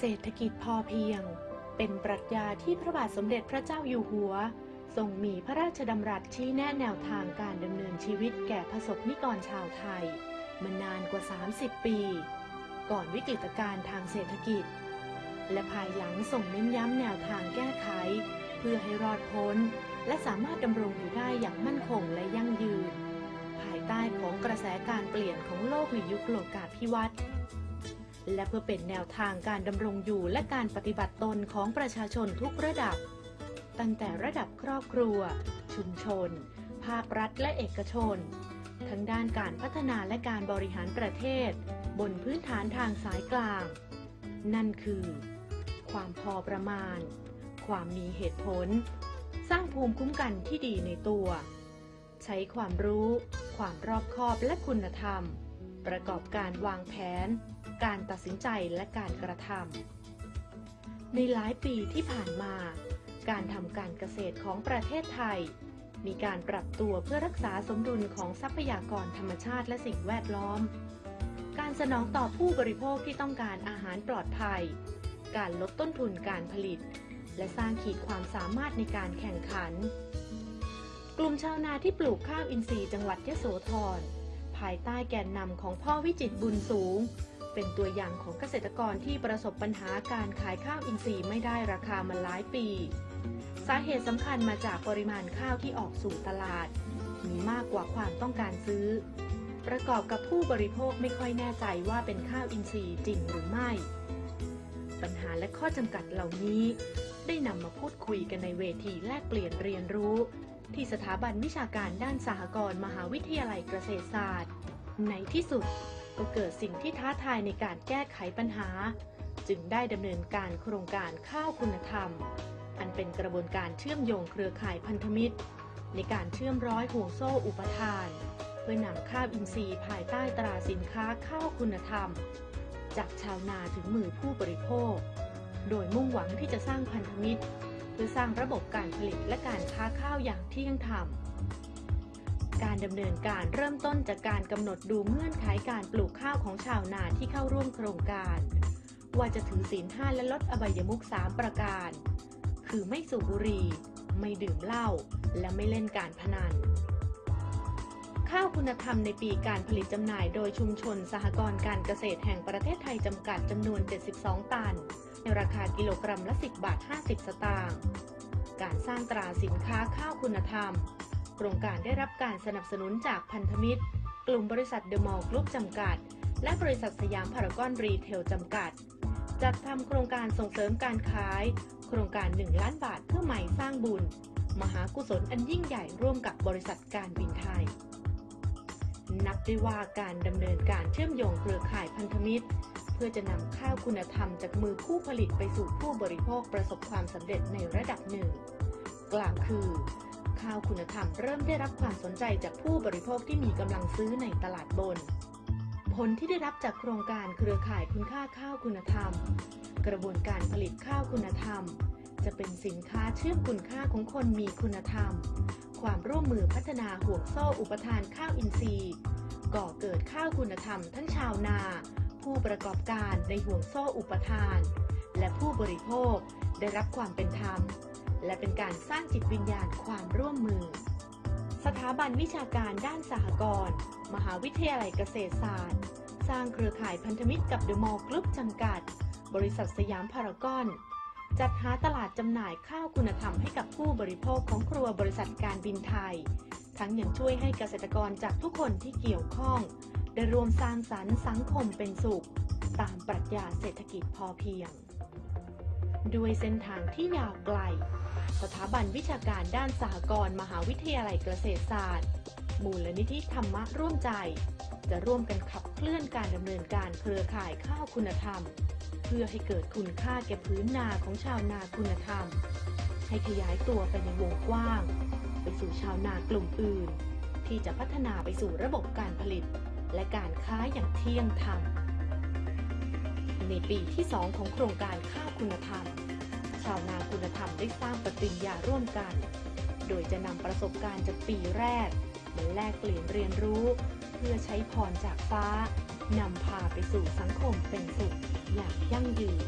เศรษฐกิจพอเพียง เป็นปรัชญาที่พระบาทสมเด็จพระเจ้าอยู่หัว ทรงมีพระราชดำรัสชี้แนะแนวทางการดำเนินชีวิตแก่ประสบนิกรชาวไทย มานานกว่า 30 ปี ก่อนวิกฤตการณ์ทางเศรษฐกิจ และภายหลังส่งเน้นย้ำแนวทางแก้ไข เพื่อให้รอดพ้น และสามารถดำรงอยู่ได้อย่างมั่นคงและยั่งยืน ภายใต้ของกระแสการเปลี่ยนของโลกในยุคโลกาภิวัตน์ และเพื่อเป็นแนวทางการดำรงอยู่และการปฏิบัติตนของประชาชนทุกระดับ ตั้งแต่ระดับครอบครัว ชุมชน ภาครัฐและเอกชน ทั้งด้านการพัฒนาและการบริหารประเทศ บนพื้นฐานทางสายกลาง นั่นคือ ความพอประมาณ ความมีเหตุผล สร้างภูมิคุ้มกันที่ดีในตัว ใช้ความรู้ ความรอบคอบและคุณธรรม ประกอบการวางแผน การตัดสินใจและการกระทำในหลายปีที่ผ่านมา การทำการเกษตรของประเทศไทย มีการปรับตัวเพื่อรักษาสมดุลของทรัพยากรธรรมชาติและสิ่งแวดล้อม การสนองต่อผู้บริโภคที่ต้องการอาหารปลอดภัย การลดต้นทุนการผลิต และสร้างขีดความสามารถในการแข่งขัน กลุ่มชาวนาที่ปลูกข้าวอินทรีย์จังหวัดยโสธร ภายใต้แกนนำของพ่อวิจิตบุญสูง เป็นตัวอย่างของเกษตรกรที่ประสบปัญหาการขายข้าวอินทรีย์ไม่ได้ราคามาหลายปี สาเหตุสำคัญมาจากปริมาณข้าวที่ออกสู่ตลาด มีมากกว่าความต้องการซื้อ ประกอบกับผู้บริโภคไม่ค่อยแน่ใจว่าเป็นข้าวอินทรีย์จริงหรือไม่ ปัญหาและข้อจำกัดเหล่านี้ ได้นำมาพูดคุยกันในเวทีแลกเปลี่ยนเรียนรู้ ที่สถาบันวิชาการด้านสหกรณ์มหาวิทยาลัยเกษตรศาสตร์ ในที่สุดก็เกิดสิ่งที่ท้าทายในการแก้ไขปัญหา จึงได้ดำเนินการโครงการข้าวคุณธรรม อันเป็นกระบวนการเชื่อมโยงเครือข่ายพันธมิตร ในการเชื่อมร้อยห่วงโซ่อุปทาน เพื่อนำข้าวอินทรีย์ภายใต้ตราสินค้าข้าวคุณธรรม จากชาวนาถึงมือผู้บริโภค โดยมุ่งหวังที่จะสร้างพันธมิตร พื่อสร้างระบบการผลิตและการค้าข้าวอย่างเที่ยงธรรม การดำเนินการเริ่มต้นจากการกำหนดดูเงื่อนไขการปลูกข้าวของชาวนาที่เข้าร่วมโครงการ ว่าจะถือศีลห้าและลดอบายมุขสามประการ คือไม่สูบบุหรี่ ไม่ดื่มเหล้า และไม่เล่นการพนัน ข้าวคุณธรรมในปีการผลิตจำหน่ายโดยชุมชนสหกรณ์การเกษตรแห่งประเทศไทยจำกัดจำนวน 72 ตัน ในราคากิโลกรัมละ 10 บาท 50 สตางค์ การสร้างตราสินค้าข้าวคุณธรรม โครงการได้รับการสนับสนุนจากพันธมิตร กลุ่มบริษัทเดอะมอลล์กรุ๊ปจำกัด และบริษัทสยามพารากอนรีเทลจำกัด จัดทำโครงการส่งเสริมการขาย โครงการ 1 ล้านบาทเพื่อใหม่สร้างบุญ มหากุศลอันยิ่งใหญ่ร่วมกับบริษัทการบินไทย นับได้ว่าการดำเนินการเชื่อมโยงเครือข่ายพันธมิตร เพื่อจะนำข้าวคุณธรรมจากมือผู้ผลิตไปสู่ผู้บริโภคประสบความสำเร็จในระดับหนึ่ง กล่าวคือ ข้าวคุณธรรมเริ่มได้รับความสนใจจากผู้บริโภคที่มีกำลังซื้อในตลาดบน ผลที่ได้รับจากโครงการเครือข่ายคุณค่าข้าวคุณธรรม กระบวนการผลิตข้าวคุณธรรม จะเป็นสินค้าเชื่อมคุณค่าของคนมีคุณธรรมความ วมมือพัฒนาห่วงโซ่อุปทานข้าวอินทรีย์ ก่อเกิดข้าวคุณธรรมทั้งชาวนา ผู้ประกอบการในห่วงโซ่อุปทาน และผู้บริโภคได้รับความเป็นธรรม และเป็นการสร้างจิตวิญญาณความร่วมมือ สถาบันวิชาการด้านสหกรณ์มหาวิทยาลัยเกษตรศาสตร์ สร้างเครือข่ายพันธมิตรกับเดอะมอลล์กรุ๊ปจำกัด บริษัทสยามพารากอน จัดหาตลาดจำหน่ายข้าวคุณธรรมให้กับผู้บริโภคของครัวบริษัทการบินไทย ทั้งยังช่วยให้เกษตรกรจากทุกคนที่เกี่ยวข้อง ได้รวมสร้างสรรค์สังคมเป็นสุข ตามปรัชญาเศรษฐกิจพอเพียง ด้วยเส้นทางที่ยาวไกล สถาบันวิชาการด้านสหกรณ์มหาวิทยาลัยเกษตรศาสตร์ มูลนิธิธรรมะร่วมใจ จะร่วมกันขับเคลื่อนการดำเนินการเครือข่ายข้าวคุณธรรม พื่อให้เกิดคุณค่าแก่พื้นนาของชาวนาคุณธรรม ให้ขยายตัวไปในวงกว้าง ไปสู่ชาวนากลุ่มอื่น ที่จะพัฒนาไปสู่ระบบการผลิต และการค้าอย่างเที่ยงธรรม ในปีที่ 2 ของโครงการข้าวคุณธรรม ชาวนาคุณธรรมได้สร้างปฏิญญาร่วมกัน โดยจะนำประสบการณ์จากปีแรกมาแลกเปลี่ยนเรียนรู้ เพื่อใช้พรจากฟ้านำพาไปสู่สังคมเป็นสุขอย่างยั่งยืน